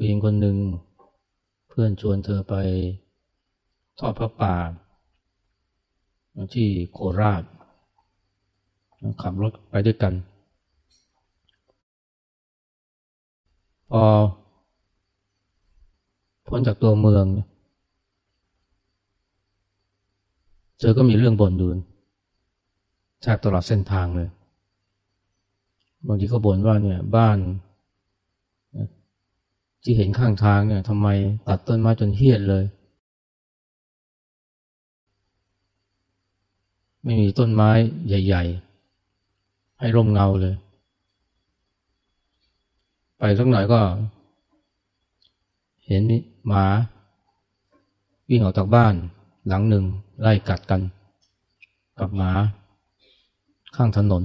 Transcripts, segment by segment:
ผู้หญิงคนหนึ่งเพื่อนชวนเธอไปทอดพระป่า ที่โคราช ขับรถไปด้วยกัน พอพ้นจากตัวเมือง เธอก็มีเรื่องบ่นดูแทบตลอดเส้นทางเลย บางทีก็บ่นว่าเนี่ยบ้าน ที่เห็นข้างทางเนี่ยทำไมตัดต้นไม้จนเฮี้ยนเลย ไม่มีต้นไม้ใหญ่ ๆ ให้ร่มเงาเลย ไปสักหน่อยก็ เห็นหมาวิ่งออกจากบ้านหลังหนึ่งไล่กัดกัน กับหมา ข้างถนน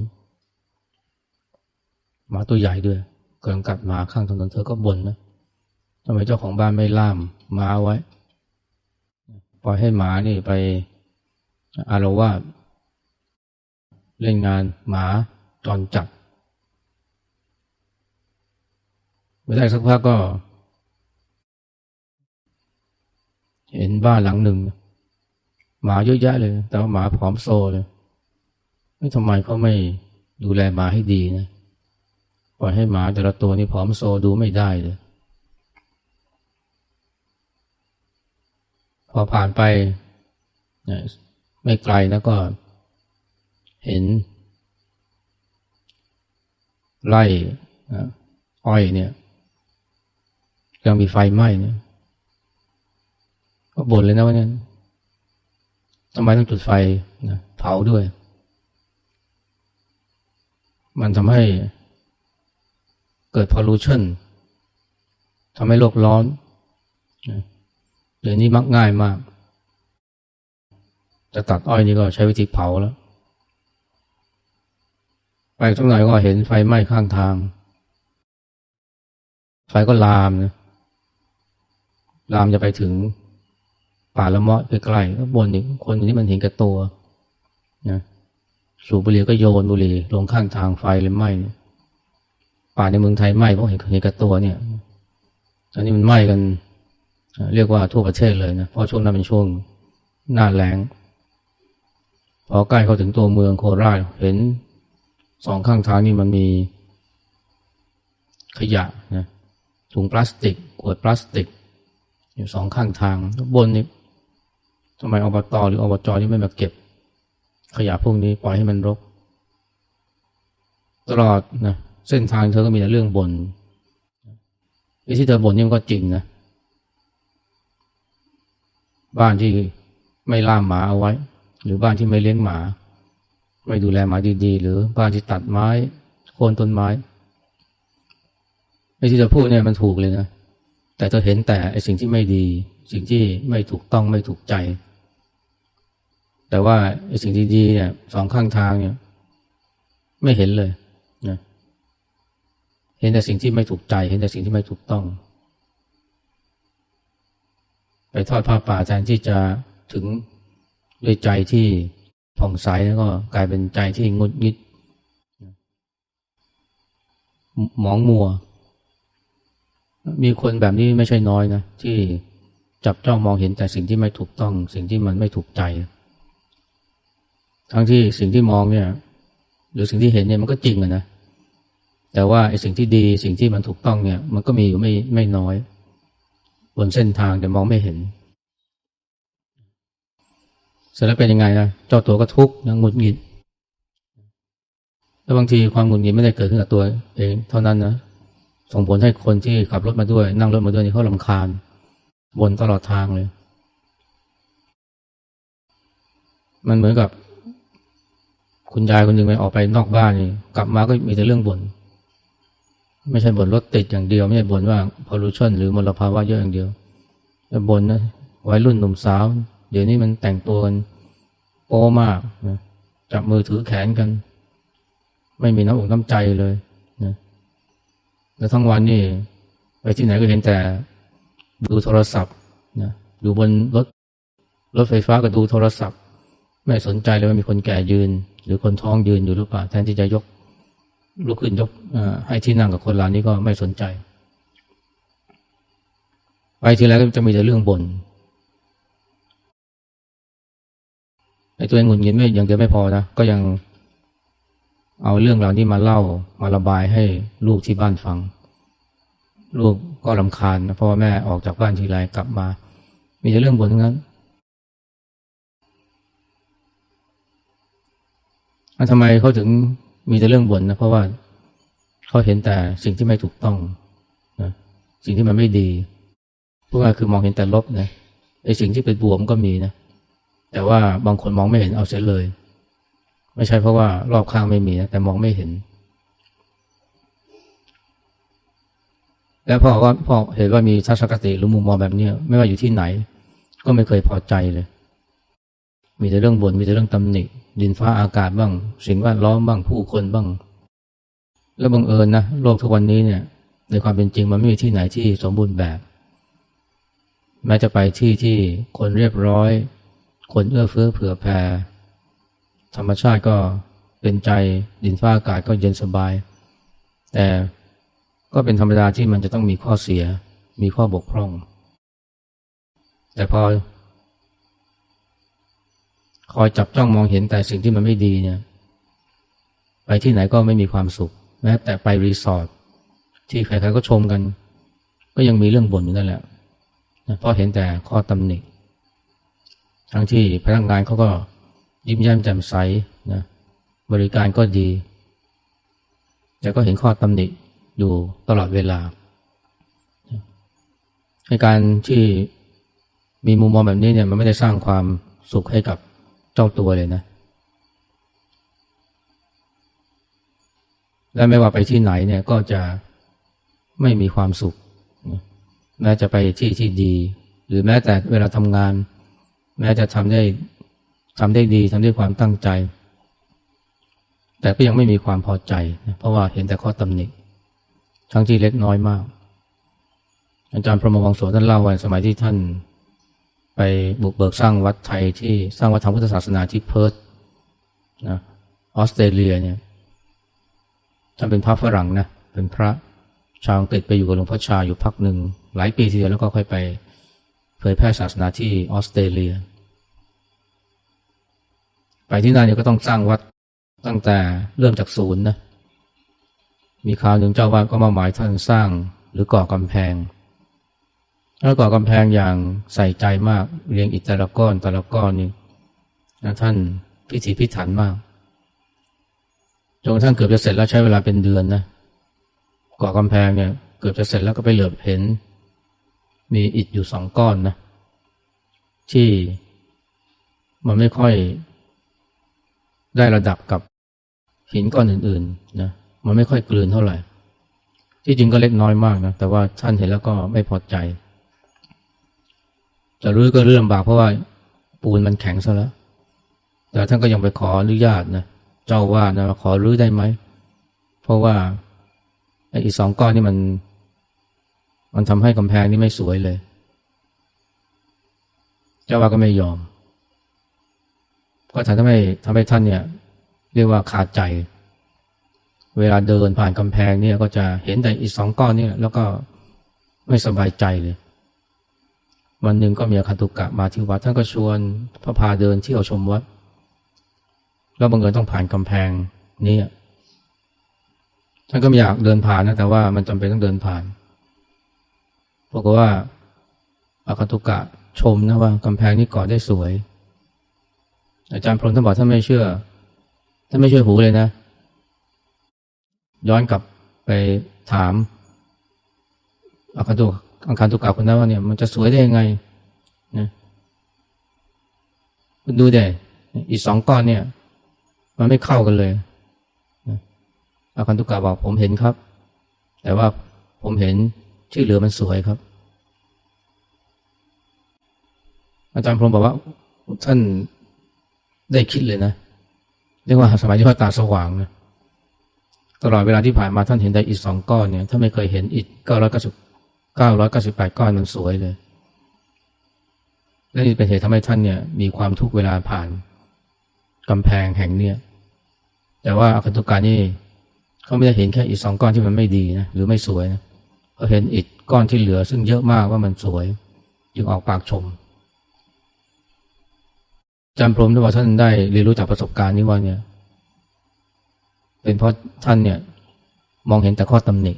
หมาตัวใหญ่ด้วยกำลังกัดหมาข้างถนนเธอก็บ่นนะ ทำไมเจ้าของบ้านไม่ล่ามหมาไว้ ปล่อยให้หมานี่ไปอารวาสเล่นงานหมาจอนจัดไม่ได้สักพักก็ เห็นบ้านหลังหนึ่ง หมาเยอะแยะเลย แต่ว่าหมาผอมโซเลยไม่ทำไมเขาไม่ดูแลหมาให้ดีนะ ปล่อยให้หมาแต่ละตัวนี่ผอมโซดูไม่ได้เลย พอผ่านไปไม่ไกลนะก็เห็นไร่อ้อยเนี่ยยังมีไฟไหม้เนี่ยก็บ่นเลยนะว่าเนี่ยทำไมต้องจุดไฟนะเผาด้วย มันทำให้เกิด pollution ทำให้โลกร้อน เดี๋ยวนี้มักง่ายมากจะตัดอ้อยนี่ก็ใช้วิธีเผาแล้ว ไปสักหนก็เห็นไฟไหม้ข้างทาง ไฟก็ลามนะลามจะไปถึงป่าละเมาะใกล้ๆก็บนอีกคนนี้มันเห็นกับตัวนะสูบบุหรี่ก็โยนบุหรี่ลงข้างทางไฟเลยไหม้ป่าในเมืองไทยไหม้เพราะเห็นเห็นกับตัวเนี่ยตอนนี้มันไหม้กัน เรียกว่าทั่วประเทศเลยนะเพราะช่วงนั้นเป็นช่วงหน้าแรงพอใกล้เข้าถึงตัวเมืองโคราชเห็นสองข้างทางนี่มันมีขยะนะถุงพลาสติกขวดพลาสติก อยู่สองข้างทางบนนี้ทำไมอบตหรืออบจนี่ไม่มาเก็บ ขยะพวกนี้ปล่อยให้มันรก ตลอดนะเส้นทางเธอก็มีแต่เรื่องบน่นไอ้ที่เธอบ่นนี่มันก็จริงนะ บ้านที่ไม่ล่ามหมาเอาไว้ หรือบ้านที่ไม่เลี้ยงหมา ไม่ดูแลหมาดีๆ หรือบ้านที่ตัดไม้โค่นต้นไม้ไอ้ที่เธอพูดเนี่ยมันถูกเลยนะแต่เธอเห็นแต่ไอ้สิ่งที่ไม่ดี สิ่งที่ไม่ถูกต้องไม่ถูกใจ แต่ว่าไอ้สิ่งที่ดีเนี่ยสองข้างทางเนี่ย ไม่เห็นเลยนะเห็นแต่สิ่งที่ไม่ถูกใจ เห็นแต่สิ่งที่ไม่ถูกต้อง ไปทอดผ้าป่าแทนที่จะถึงด้วยใจที่ผ่องใสแล้วก็กลายเป็นใจที่งุดงิดหมองมัว มีคนแบบนี้ไม่ใช่น้อยนะที่จับจ้องมองเห็นแต่สิ่งที่ไม่ถูกต้อง สิ่งที่มันไม่ถูกใจ ทั้งที่สิ่งที่มองเนี่ย หรือสิ่งที่เห็นเนี่ยมันก็จริงอะนะแต่ว่าไอ้สิ่งที่ดีสิ่งที่มันถูกต้องเนี่ย มันก็มีอยู่ไม่ไม่น้อย บนเส้นทางแต่มองไม่เห็น เสร็จแล้วเป็นยังไงนะเจ้าตัวก็ทุกข์ยังหงุดหงิดแล้วบางทีความหงุดหงิดไม่ได้เกิดขึ้นกับตัวเองเท่านั้นนะส่งผลให้คนที่ขับรถมาด้วย นั่งรถมาด้วยนี่เขาลำคาญบนตลอดทางเลย มันเหมือนกับ คุณยายคนหนึ่งไปออกไปนอกบ้านนี่กลับมาก็มีแต่เรื่องบน่น ไม่ใช่บ่นรถติดอย่างเดียว ไม่ใช่บ่นว่าพอลูชันหรือมลภาวะเยอะอย่างเดียวแต่บ่นนะวัยรุ่นหนุ่มสาว เดี๋ยวนี้มันแต่งตัวกันโป้มากนะจับมือถือแขนกัน ไม่มีน้ำอกน้ำใจเลยนะแล้วทั้งวันนี่ไปที่ไหนก็เห็นแต่ดูโทรศัพท์นะอยู่บนรถรถไฟฟ้าก็ดูโทรศัพท์ ไม่สนใจเลยว่ามีคนแก่ยืน หรือคนท้องยืนอยู่หรือเปล่าแทนที่จะยก ลุกขึ้นยกให้ที่นั่งกับคนเหล่านี้ก็ไม่สนใจ ไปทีไรก็จะมีแต่เรื่องบน่นไอ้ตัวเองหงุดหงิดไม่ย่างเดียวไม่พอนะก็ยังเอาเรื่องราวนี้มาเล่ามาระบายให้ลูกที่บ้านฟัง ลูกก็ลำคาญนะเพราะว่าแม่ออกจากบ้านทีไรกลับมา มีแต่เรื่องบ่นทั้งนั้นอะทำไมเขาถึง มีแต่เรื่องบ่นนะเพราะว่าเขาเห็นแต่สิ่งที่ไม่ถูกต้องนะสิ่งที่มันไม่ดีพวกนั้นคือมองเห็นแต่ลบนะไอ้สิ่งที่เป็นบวมก็มีนะแต่ว่าบางคนมองไม่เห็นเอาเสียเลย ไม่ใช่เพราะว่ารอบข้างไม่มีนะแต่มองไม่เห็น แล้วพ่อก็พ่อเห็นว่ามีทัศนคติหรือมุมมองแบบนี้ไม่ว่าอยู่ที่ไหน ก็ไม่เคยพอใจเลย มีแต่เรื่องบน่นมีแต่เรื่องตำหนิดินฟ้าอากาศบ้าง สิ่งแวดล้อมบ้างผู้คนบ้าง แล้วบังเอิญนะโลกทุกวันนี้เนี่ย ในความเป็นจริงมันไม่มีที่ไหนที่สมบูรณ์แบบ แม้จะไปที่ที่คนเรียบร้อย คนเอื้อเฟื้อเผื่อแผ่ธรรมชาติก็เป็นใจดินฟ้าอากาศก็เย็นสบาย แต่ก็เป็นธรรมดาที่มันจะต้องมีข้อเสียมีข้อบกพร่อง แต่พอ คอยจับจ้องมองเห็นแต่สิ่งที่มันไม่ดีเนี่ย ไปที่ไหนก็ไม่มีความสุข แม้แต่ไปรีสอร์ทที่ใครๆก็ชมกัน ก็ยังมีเรื่องบ่นอยู่นั่นแหละนะเพราะเห็นแต่ข้อตำหนิทั้งที่พนักงานเขาก็ยิ้มแย้มแจ่มใสนะบริการก็ดี แต่ก็เห็นข้อตำหนิอยู่ตลอดเวลาในการที่มีมุมมองแบบนี้เนี่ยมันไม่ได้สร้างความสุขให้กับ เจ้าตัวเลยนะ และไม่ว่าไปที่ไหนเนี่ยก็จะไม่มีความสุข แม้จะไปที่ที่ดี หรือแม้แต่เวลาทำงาน แม้จะทำได้ทำได้ดีทำด้วยความตั้งใจ แต่ก็ยังไม่มีความพอใจ เพราะว่าเห็นแต่ข้อตำหนิทั้งที่เล็กน้อยมาก อาจารย์พรหมวังโสท่านเล่าไว้สมัยที่ท่าน ไปบุกเบิกสร้างวัดไทยที่สร้างวัดธรรมพุทธศาสนาที่เพิร์ธนะออสเตรเลียเนี่ยท่านเป็นพระฝรั่งนะเป็นพระชาวอังกฤษไปอยู่กับหลวงพ่อชาอยู่พักหนึ่ง หลายปีทีเดียวแล้วก็ค่อยไปเผยแพร่ศาสนาที่ออสเตรเลีย ไปที่นั่นเนี่ยก็ต้องสร้างวัดตั้งแต่เริ่มจากศูนย์นะมีคราวหนึ่งเจ้าวาดก็มาหมายท่านสร้างหรือก่อกำแพง แล้วก่อกำแพงอย่างใส่ใจมากเรียงอิฐแต่ละก้อนแต่ละก้อนนี่นะท่านพิถีพิถันมากจนทั่งเกือบจะเสร็จแล้วใช้เวลาเป็นเดือนนะก่อกำแพงเนี่ยเกือบจะเสร็จแล้วก็ไปเหลือบเห็น มีอิฐอยู่สองก้อนนะที่มันไม่ค่อยได้ระดับกับหินก้อนอื่นๆนะมันไม่ค่อยกลืนเท่าไหร่ ที่จริงก็เล็กน้อยมากนะแต่ว่าท่านเห็นแล้วก็ไม่พอใจ จะรู้อก็เรื่องบากเพราะว่าปูนมันแข็งซะแล้ว แต่ท่านก็ยังไปขออนุญาตนะเจ้าว่านะขอรื้อได้ไหม เพราะว่าไอ้อีสองก้อนนี่มัน มันทำให้กำแพงนี่ไม่สวยเลย เจ้าว่าก็ไม่ยอม ก็ทำให้ทำให้ท่านเนี่ย เรียกว่าขาดใจ เวลาเดินผ่านกำแพงเนี่ยก็จะเห็นแต่อีสองก้อนเนี่ยแล้วก็ไม่สบายใจเลย วันหนึ่งก็มีอาคันตุกะมาที่วัดท่านก็ชวนพระพาเดินเที่ยวชมวัด แล้วบังเอิญต้องผ่านกำแพงนี่ท่านก็ไม่อยากเดินผ่านนะแต่ว่ามันจำเป็นต้องเดินผ่านบอกว่าอาคันตุกะชมนะว่ากำแพงนี้ก่อได้สวย อาจารย์พรมท่านบอกท่านไม่เชื่อท่านไม่เชื่อหูเลยนะ ย้อนกลับไปถามอาคาตุ อาคารตุกาคนนั้นว่าเนี่ยมันจะสวยได้ยังไงนะคุณดูเด็อีกสองก้อนเนี่ย มันไม่เข้ากันเลยนะอาคารตุกาบอกผมเห็นครับ แต่ว่าผมเห็นที่เหลือมันสวยครับ อาจารย์พรมบอกว่า ท่านได้คิดเลยนะเรียกว่าสมัยที่พระตาสว่างนะตลอดเวลาที่ผ่านมาท่านเห็นได้อิฐสองก้อนเนี่ยถ้าไม่เคยเห็นอิฐก้อยเก้าสิบเก้าร้อยเก้าสิบ แปดก้อนมันสวยเลย และนี่เป็นเหตุทำให้ท่านเนี่ยมีความทุกเวลาผ่านกำแพงแห่งเนี่ยแต่ว่าอาคันตุการนี่เขาไม่ได้เห็นแค่อิฐสองก้อนที่มันไม่ดีนะหรือไม่สวยนะก็เห็นอิฐก้อนที่เหลือ ซึ่งเยอะมากว่ามันสวย จึงออกปากชมจารย์พรมที่ว่าท่านได้เรียนรู้จากประสบการณ์นี้ว่าเนี่ย เป็นเพราะท่านเนี่ย มองเห็นแต่ข้อตำหนิ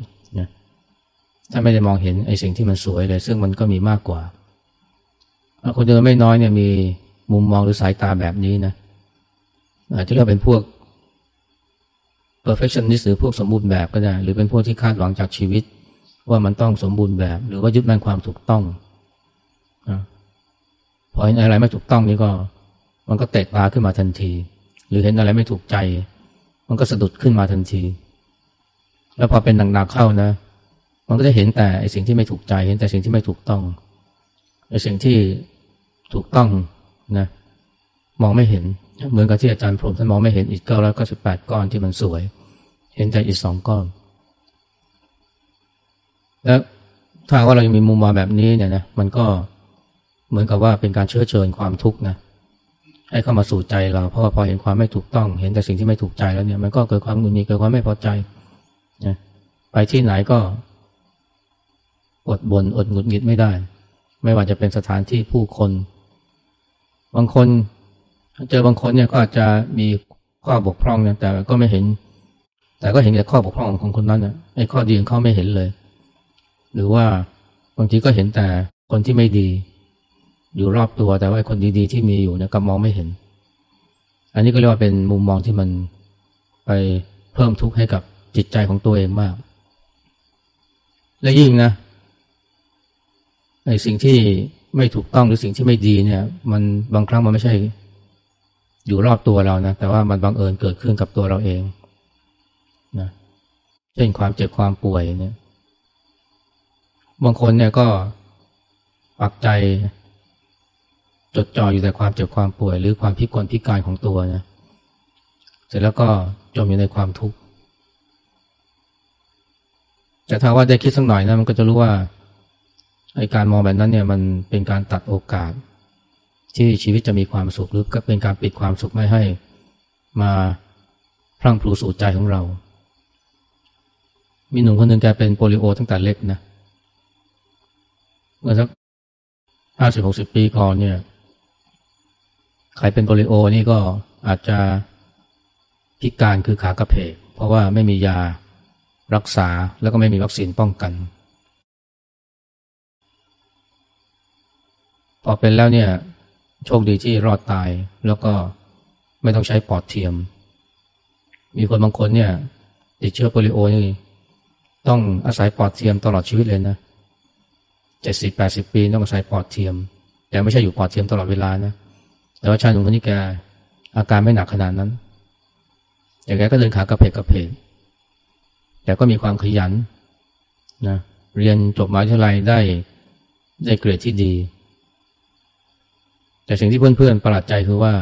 นะท่าไม่ได้มองเห็นไอ้สิ่งที่มันสวยเลย ซึ่งมันก็มีมากกว่า คนจำนวนไม่น้อยเนี่ยมีมุมมองหรือสายตาแบบนี้นะอาจจะเรียกเป็นพวก perfectionist หรือพวกสมบูรณ์แบบก็ได้ หรือเป็นพวกที่คาดหวังจากชีวิต ว่ามันต้องสมบูรณ์แบบ หรือว่ายึดมั่นความถูกต้องอพอเห็นอะไรไม่ถูกต้องนี่ก็ มันก็เตะตาขึ้นมาทันที หรือเห็นอะไรไม่ถูกใจ มันก็สะดุดขึ้นมาทันที แล้วพอเป็นหนักๆเข้านะ มันก็จะเห็นแต่ไอ้สิ่งที่ไม่ถูกใจ เห็นแต่สิ่งที่ไม่ถูกต้องไอ้สิ่งที่ถูกต้องนะมองไม่เห็น เหมือนกับที่อาจารย์พรมท่านมองไม่เห็นอีกเก้าร้อยเก้าสิบแปดก้อนที่มันสวย เห็นแต่อีกสองก้อน แล้วถ้าว่าเรายังมีมุมมองแบบนี้เนี่ยนะมันก็เหมือนกับว่าเป็นการเชื้อเชิญความทุกข์นะให้เข้ามาสู่ใจเรา เพราะว่าพอเห็นความไม่ถูกต้อง เห็นแต่สิ่งที่ไม่ถูกใจแล้วเนี่ย มันก็เกิดความหงุดหงิดเกิดความไม่พอใจนะไปที่ไหนก็ อดบน่นอดหงุดหงิดไม่ได้ ไม่ว่าจะเป็นสถานที่ผู้คน บางคนเจอบางคนเนี่ยก็อาจจะมีข้อบกพร่องเนี่ยแต่ก็ไม่เห็น แต่ก็เห็นแต่ข้อบกพร่องของคนนั้นน่ะไอ้ข้อดีของเขาไม่เห็นเลย หรือว่าบางทีก็เห็นแต่คนที่ไม่ดี อยู่รอบตัวแต่ว่าคนดีๆ ที่มีอยู่เนี่ยก็มองไม่เห็น อันนี้ก็เรียกว่าเป็นมุมมองที่มันไปเพิ่มทุกข์ให้กับจิตใจของตัวเองมาก และยิ่งนะ ไอ้สิ่งที่ไม่ถูกต้องหรือสิ่งที่ไม่ดีเนี่ย มันบางครั้งมันไม่ใช่ อยู่รอบตัวเรานะแต่ว่ามันบังเอิญเกิดขึ้นกับตัวเราเองนะเช่นความเจ็บความป่วยเนี่ย บางคนเนี่ยก็ปักใจ จดจ่ออยู่แต่ความเจ็บความป่วย หรือความพิกลพิการของตัวนะเสร็จแล้วก็จมอยู่ในความทุกข์แต่ถ้าว่าได้คิดสักหน่อยนะมันก็จะรู้ว่า ไอการมองแบบนั้นเนี่ยมันเป็นการตัดโอกาส ที่ชีวิตจะมีความสุขหรือก็เป็นการปิดความสุขไม่ให้ มาพรั่งพลูสู่ใจของเรา มีหนุ่มคนหนึ่งแกเป็นโปลิโอตั้งแต่เล็กนะเมื่อสักห้าสิบหกสิบปีก่อนเนี่ยใครเป็นโปลิโอนี่ก็อาจจะพิการคือขากระเพก เพราะว่าไม่มียารักษาแล้วก็ไม่มีวัคซีนป้องกัน พอเป็นแล้วเนี่ยโชคดีที่รอดตายแล้วก็ไม่ต้องใช้ปอดเทียม มีคนบางคนเนี่ย ติดเชื้อโปลิโอนี่ต้องอาศัยปอดเทียมตลอดชีวิตเลยนะเจ็ดสิบแปดสิบปีต้องอาศัยปอดเทียม แต่ไม่ใช่อยู่ปอดเทียมตลอดเวลานะแต่ว่าชายหนุ่มคนนี้แกอาการไม่หนักขนาดนั้นแต่แกก็เดินขากระเพกกระเพกแต่ก็มีความขยันนะเรียนจบมหาวิทยาลัยได้ได้เกรดที่ดี แต่สิ่งที่เพื่อนๆประหลาดใจคือว่า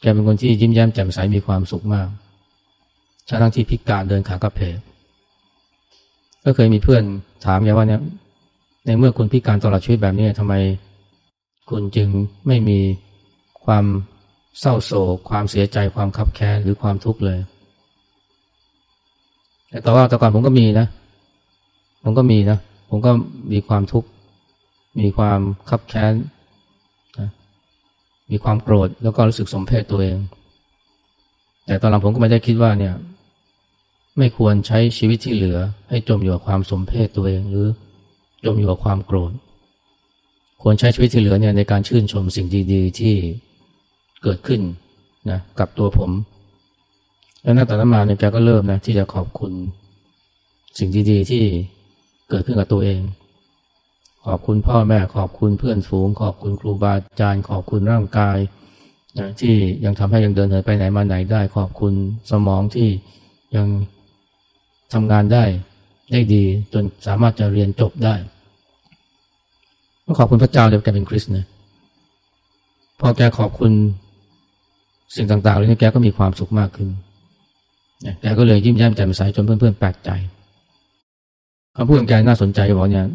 แกเป็นคนที่ยิ้มแย้มแจ่มใสมีความสุขมากทั้งที่พิการเดินขากระเพกก็เคยมีเพื่อนถามแกว่าเนี่ย ในเมื่อคุณพิการตลอดชีวิตแบบนี้ทำไม คุณจึงไม่มีความเศร้าโศกความเสียใจความคับแค้นหรือความทุกข์เลยแต่ว่าแต่ก่อนผมก็มีนะ ผมก็มีนะ ผมก็มีความทุกข์ มีความคับแค้น มีความโกรธแล้วก็รู้สึกสมเพศตัวเอง แต่ตอนหลังผมก็ไม่ได้คิดว่าเนี่ย ไม่ควรใช้ชีวิตที่เหลือ ให้จมอยู่กับความสมเพศตัวเอง หรือจมอยู่กับความโกรธ ควรใช้ชีวิตที่เหลือเนี่ยในการชื่นชมสิ่งดี ๆ ที่เกิดขึ้นนะกับตัวผม แล้วนักต่อนมาเนี่ยแกก็เริ่มนะที่จะขอบคุณสิ่งดีๆที่เกิดขึ้นกับตัวเอง ขอบคุณพ่อแม่ขอบคุณเพื่อนฝูง ขอบคุณครูบาอาจารย์ขอบคุณร่างกายนะที่ยังทำให้ยังเดินเหินไปไหนมาไหนได้ ขอบคุณสมองที่ยังทำงานได้ได้ดีจนสามารถจะเรียนจบได้ก็ขอบคุณพระเจ้าเลยแกเป็นคริสต์นะพอแกขอบคุณสิ่งต่างๆแล้วนี่แกก็มีความสุขมากขึ้นแกก็เลยยิ้มแย้มแจ่มใสจนเพื่อนๆแปลกใจคำพูดของแกน่าสนใจบอกเนี่ย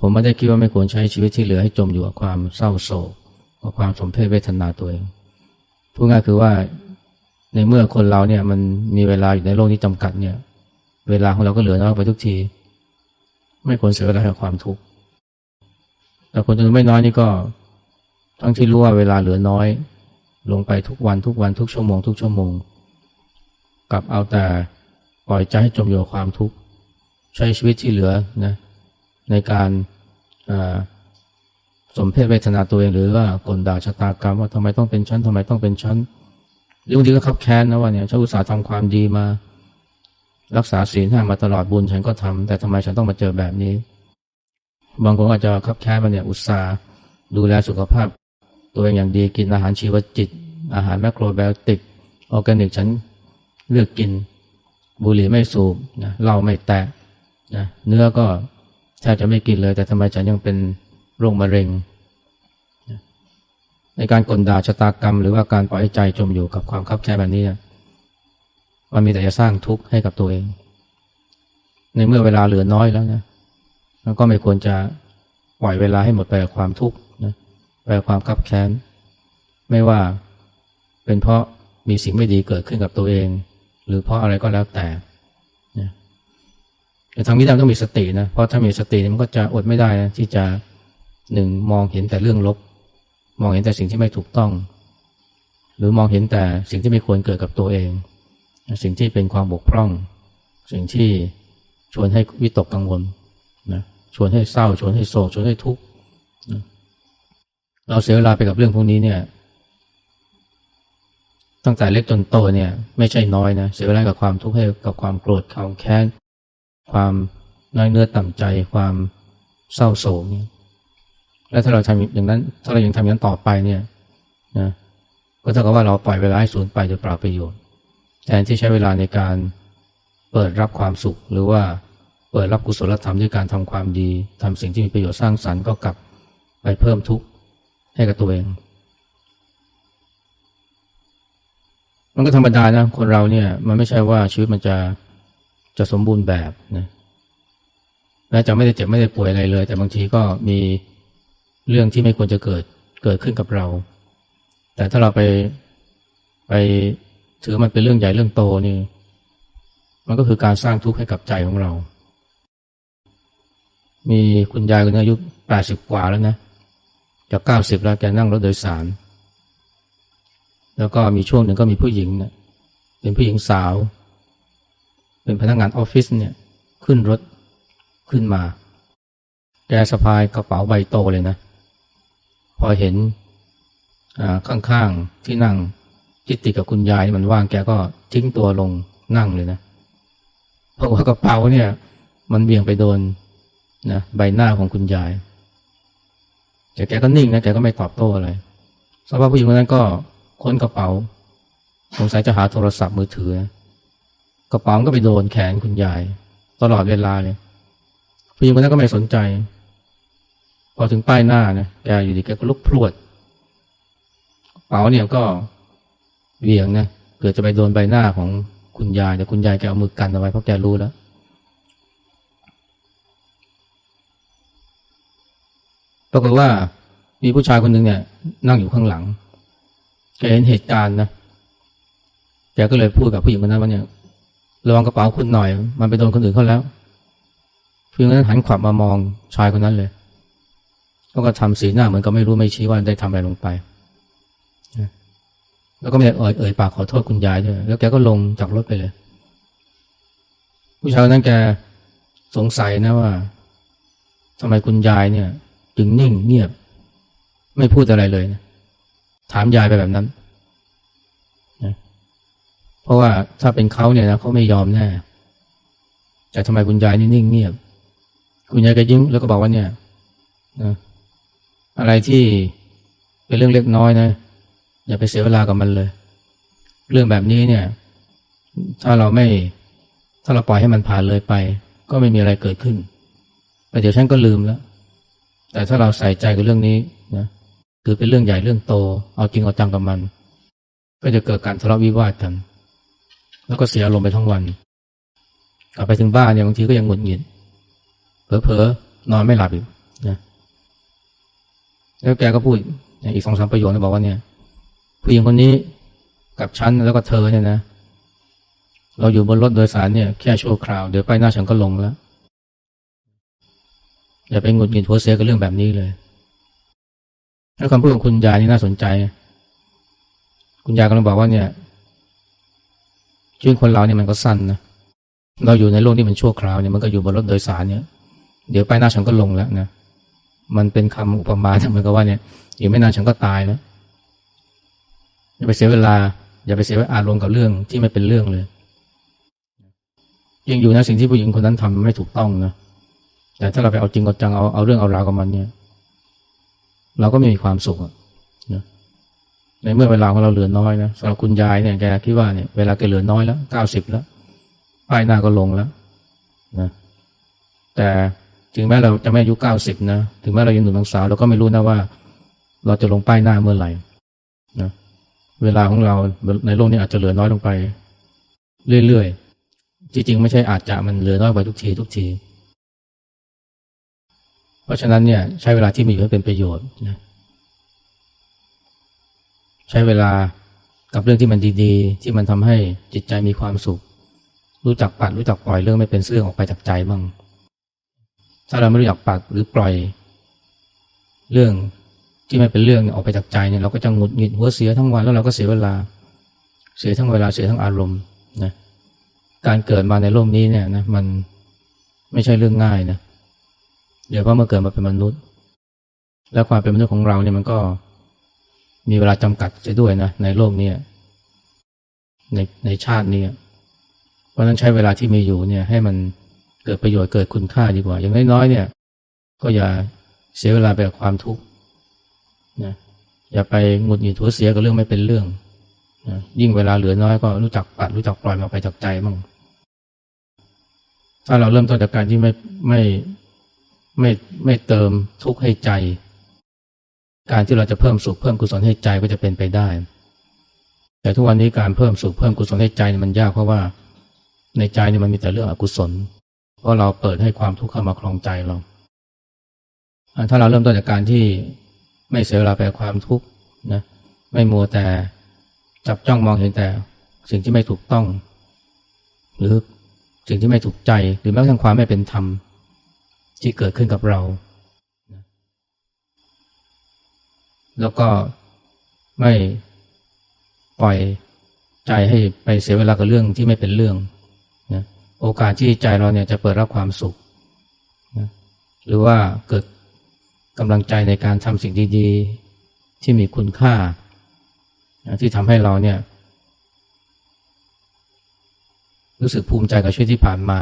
ผมไม่ได้คิดว่าไม่ควรใช้ชีวิตที่เหลือให้จมอยู่กับความเศร้าโศกกับความสมเพศเวทนาตัวเองพูดง่ายคือว่าในเมื่อคนเราเนี่ยมันมีเวลาอยู่ในโลกนี้จำกัดเนี่ย เวลาของเราก็เหลือน้อยไปทุกที ไม่ควรเสียเวลากับความทุกข์แต่คนจำนวนไม่น้อยนี่ก็ทั้งที่รู้ว่าเวลาเหลือน้อย ลงไปทุกวันทุกวันทุกชั่วโมงทุกชั่วโมงกลับเอาแต่ปล่อยใจให้จมอยู่กับความทุกข์ใช้ชีวิตที่เหลือนะ ในการสมเพศเวทนาตัวเองหรือว่ากลด่าชะตากรรมว่าทำไมต้องเป็นชั้นทำไมต้องเป็นชั้นหรือบางทีก็ขับแค้นนะว่าเนี่ยฉันอุตส่าห์ทำความดีมา รักษาศีลห้ามาตลอดบุญฉันก็ทำแต่ทำไมฉันต้องมาเจอแบบนี้ บางคนอาจจะขับแค้นมาเนี่ยอุตส่าห์ดูแลสุขภาพ ตัวเองอย่างดีกินอาหารชีวจิต อาหารแมคโครไบโอติกออร์แกนิกฉันเลือกกินบุหรี่ไม่สูบนะเหล้าไม่แตะนะเนื้อก็ แทบจะไม่กินเลย แต่ทำไมฉันยังเป็นโรคมะเร็ง ในการกลด่าชะตากรรม หรือว่าการปล่อยใจจมอยู่กับความคับแค้นแบบนี้มันมีแต่จะสร้างทุกข์ให้กับตัวเอง ในเมื่อเวลาเหลือน้อยแล้วนะแล้วก็ไม่ควรจะปล่อยเวลาให้หมดไปกับความทุกข์นะไปกับความคับแค้น ไม่ว่าเป็นเพราะมีสิ่งไม่ดีเกิดขึ้นกับตัวเอง หรือเพราะอะไรก็แล้วแต่ แต่ทางนี้เราต้องมีสตินะเพราะถ้ามีสติมันก็จะอดไม่ได้นะที่จะหนึ่งมองเห็นแต่เรื่องลบ มองเห็นแต่สิ่งที่ไม่ถูกต้อง หรือมองเห็นแต่สิ่งที่ไม่ควรเกิดกับตัวเอง สิ่งที่เป็นความบกพร่อง สิ่งที่ชวนให้วิตกกังวลนะชวนให้เศร้าชวนให้โศกชวนให้ทุกข์นะเราเสียเวลาไปกับเรื่องพวกนี้เนี่ย ตั้งแต่เล็กจนโตเนี่ย ไม่ใช่น้อยนะเสียเวลากับความทุกข์ให้กับความโกรธความแค้น ความน้อยเนื้อต่ำใจความเศร้าโศกและถ้าเราทำอย่างนั้น ถ้าเรายังทำอย่างนั้นต่อไปเนี่ยนะก็เท่ากับว่าเราปล่อยเวลาให้สูญไปโดยเปล่าประโยชน์แทนที่ใช้เวลาในการเปิดรับความสุข หรือว่าเปิดรับกุศลธรรมด้วยการทำความดีทำสิ่งที่มีประโยชน์สร้างสรรค์ก็กลับไปเพิ่มทุกข์ให้กับตัวเอง มันก็ธรรมดานะคนเราเนี่ยมันไม่ใช่ว่าชีวิตมันจะ จะสมบูรณ์แบบนะแม้จะไม่ได้เจ็บไม่ได้ป่วยอะไรเลย แต่บางทีก็มีเรื่องที่ไม่ควรจะเกิดเกิดขึ้นกับเรา แต่ถ้าเราไปไปถือมันเป็นเรื่องใหญ่เรื่องโตนี่ มันก็คือการสร้างทุกข์ให้กับใจของเรา มีคุณยายคนนี้อายุแปดสิบกว่าแล้วนะจะเก้าสิบแล้วแกนั่งรถโดยสาร แล้วก็มีช่วงหนึ่งก็มีผู้หญิงเนี่ยเป็นผู้หญิงสาว เป็นพนักงานออฟฟิศเนี่ยขึ้นรถขึ้นมา แกสะพายกระเป๋าใบโตเลยนะ พอเห็นข้างๆที่นั่งจิตติดกับคุณยายมันว่างแกก็ทิ้งตัวลงนั่งเลยนะเพราะว่ากระเป๋าเนี่ย มันเบี่ยงไปโดนนะใบหน้าของคุณยายแต่แกก็นิ่งนะแกก็ไม่ตอบโต้อะไรสภาพผู้หญิงคนนั้นก็ค้นกระเป๋า สงสัยจะหาโทรศัพท์มือถือ กระเป๋าก็ไปโดนแขนคุณยาย ตลอดเวลาเลยผู้หญิงคนนั้นก็ไม่สนใจ พอถึงป้ายหน้านะแกอยู่ดีแกก็ลุกพรวดกระเป๋าเนี่ยก็เวียงนะเกิดจะไปโดนใบหน้าของคุณยายแต่คุณยายแกเอามือกันเอาไว้เพราะแกรู้แล้วปรากฏว่ามีผู้ชายคนหนึ่งเนี่ย นั่งอยู่ข้างหลังแกเห็นเหตุการณ์นะแกก็เลยพูดกับผู้หญิงคนนั้นว่าเนี่ย ระวังกระเป๋าคุณหน่อย มันไปโดนคนอื่นเขาแล้วผู้หญิงนั้นหันขวับมามองชายคนนั้นเลยแล้วก็ทำสีหน้าเหมือนกับไม่รู้ไม่ชี้ว่าได้ทำอะไรลงไป แล้วก็ไม่ได้เอ่ยเอ่ยปากขอโทษคุณยายด้วย แล้วแกก็ลงจากรถไปเลย ผู้ชายคนนั้นแกสงสัยนะว่าทำไมคุณยายเนี่ย จึงนิ่งเงียบ ไม่พูดอะไรเลยนะถามยายไปแบบนั้น เพราะว่าถ้าเป็นเขาเนี่ยนะเขาไม่ยอมแน่แต่ทำไมคุณยายนี่นิ่งเงียบ คุณยายก็ยิ้มแล้วก็บอกว่าเนี่ยนะอะไรที่เป็นเรื่องเล็กน้อยนะอย่าไปเสียเวลากับมันเลย เรื่องแบบนี้เนี่ย ถ้าเราไม่ถ้าเราปล่อยให้มันผ่านเลยไป ก็ไม่มีอะไรเกิดขึ้นแต่เดี๋ยวฉันก็ลืมแล้ว แต่ถ้าเราใส่ใจกับเรื่องนี้นะคือเป็นเรื่องใหญ่เรื่องโต เอาจริงเอาจังกับมัน ก็จะเกิดการทะเลาะวิวาทกัน แล้วก็เสียอารมณ์ไปทั้งวัน กลับไปถึงบ้านเนี่ยบางทีก็ยังหงุดหงิดเผลอๆนอนไม่หลับอีกนะแล้วแกก็พูดอีกสองสามประโยคนะบอกว่าเนี่ย ผู้หญิงคนนี้กับฉันแล้วก็เธอเนี่ยนะ เราอยู่บนรถโดยสารเนี่ยแค่ชั่วคราว เดี๋ยวไปหน้าฉันก็ลงแล้วอย่าไปหงุดหงิดหัวเสียกับเรื่องแบบนี้เลยแล้วคำพูดของคุณยายนี่น่าสนใจ คุณยายกำลังบอกว่าเนี่ย ชีวิตคนเราเนี่ยมันก็สั้นนะเราอยู่ในโลกที่มันชั่วคราวเนี่ยมันก็อยู่บนรถโดยสารเนี่ย เดี๋ยวไปหน้าฉันก็ลงแล้วนะมันเป็นคำอุปมาเหมือนกับว่าเนี่ยอีกไม่นานฉันก็ตายแล้วอย่าไปเสียเวลา อย่าไปเสียอารมณ์กับเรื่องที่ไม่เป็นเรื่องเลยยังอยู่นะสิ่งที่ผู้หญิงคนนั้นทำมันไม่ถูกต้องนะแต่ถ้าเราไปเอาจริงเอาจังเอาเอาเรื่องเอาราวกับมันเนี่ย เราก็ไม่มีความสุขอะ ในเมื่อเวลาของเราเหลือน้อยนะสำหรับคุณยายเนี่ยแกคิดว่าเนี่ยเวลาแกเหลือน้อยแล้วเก้าสิบแล้วป้ายหน้าก็ลงแล้วนะแต่ถึงแม้เราจะไม่อายุเก้าสิบนะถึงแม้เรายังหนุ่มยังสาวเราก็ไม่รู้นะว่า เราจะลงป้ายหน้าเมื่อไหร่นะเวลาของเราในโลกนี้อาจจะเหลือน้อยลงไป เรื่อยๆจริงๆไม่ใช่อาจจะมันเหลือน้อยไปทุกทีทุกทีเพราะฉะนั้นเนี่ยใช้เวลาที่มีอยู่ให้เป็นประโยชน์นะ ใช้เวลากับเรื่องที่มันดีๆ ที่มันทำให้จิตใจมีความสุข รู้จักปัดรู้จักปล่อยเรื่องไม่เป็นเรื่องออกไปจากใจบ้าง ถ้าเราไม่รู้จักปัดหรือปล่อย เรื่องที่ไม่เป็นเรื่องออกไปจากใจเนี่ยเราก็จะหงุดหงิดหัวเสียทั้งวันแล้วเราก็เสียเวลา เสียทั้งเวลาเสียทั้งอารมณ์นะการเกิดมาในโลกนี้เนี่ยนะมันไม่ใช่เรื่องง่ายนะเดี๋ยวเพราะเมื่อเกิดมาเป็นมนุษย์ และความเป็นมนุษย์ของเราเนี่ยมันก็ มีเวลาจำกัดเสียด้วยนะในโลกนี้ในในชาตินี้เพราะนั้นใช้เวลาที่มีอยู่เนี่ยให้มันเกิดประโยชน์เกิดคุณค่าดีกว่า อย่างน้อยๆเนี่ย ก็อย่าเสียเวลาไปกับความทุกข์นะอย่าไปหงุดหงิดหัวเสียกับเรื่องไม่เป็นเรื่องนะยิ่งเวลาเหลือน้อยก็รู้จักปัดรู้จักปล่อยมันออกไปจากใจบ้างถ้าเราเริ่มต้นจากการที่ไม่ไม่ไม่ไม่เติมทุกข์ให้ใจ การที่เราจะเพิ่มสุขเพิ่มกุศลให้ใจก็จะเป็นไปได้ แต่ทุกวันนี้การเพิ่มสุขเพิ่มกุศลให้ใจมันยากเพราะว่าในใจเนี่ยมันมีแต่เรื่องอกุศล เพราะเราเปิดให้ความทุกข์เข้ามาครองใจเรา ถ้าเราเริ่มต้นจากการที่ไม่เสียเวลาไปความทุกข์นะไม่มัวแต่จับจ้องมองเห็นแต่สิ่งที่ไม่ถูกต้อง หรือสิ่งที่ไม่ถูกใจหรือแม้กระทั่งความไม่เป็นธรรมที่เกิดขึ้นกับเรา แล้วก็ไม่ปล่อยใจให้ไปเสียเวลากับเรื่องที่ไม่เป็นเรื่องนะโอกาสที่ใจเราเนี่ยจะเปิดรับความสุขนะหรือว่าเกิดกำลังใจในการทำสิ่งดีๆ ที่มีคุณค่านะที่ทำให้เราเนี่ย รู้สึกภูมิใจกับชีวิตที่ผ่านมา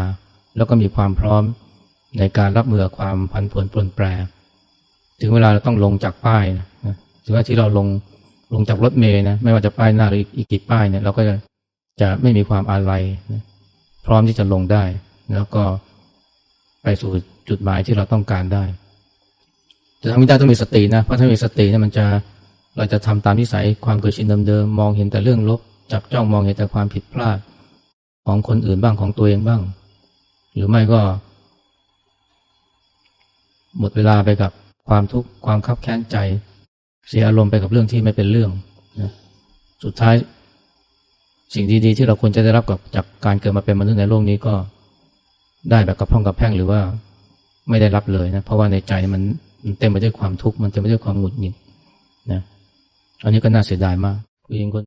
แล้วก็มีความพร้อมในการรับมือความผันผวนปลนแปร ถึงเวลาเราต้องลงจากป้ายนะ ถึงว่าที่เราลงลงจากรถเมย์นะไม่ว่าจะป้ายหน้าหรืออีกกี่ป้ายเนี่ยเราก็จะจะไม่มีความอาลัยนะพร้อมที่จะลงได้ แล้วก็ไปสู่จุดหมายที่เราต้องการได้จะทำไม่ได้ต้องมีสตินะเพราะถ้ามีสติเนี่ยมันจะเราจะทำตามนิสัยความเคยชินเดิมๆมองเห็นแต่เรื่องลบ จับจ้องมองเห็นแต่ความผิดพลาดของคนอื่นบ้างของตัวเองบ้าง หรือไม่ก็ หมดเวลาไปกับความทุกข์ความคับแค้นใจ เสียอารมณ์ไปกับเรื่องที่ไม่เป็นเรื่องนะสุดท้ายสิ่งดีๆที่เราควรจะได้รับกับจากการเกิดมาเป็นมนุษย์ในโลกนี้ก็ได้แบบกระพร่องกระแพ่งหรือว่าไม่ได้รับเลยนะเพราะว่าในใจมันมันเต็มไปด้วยความทุกข์มันเต็มไปด้วยความหงุดหงิดนะอันนี้ก็น่าเสียดายมากผู้หญิงคน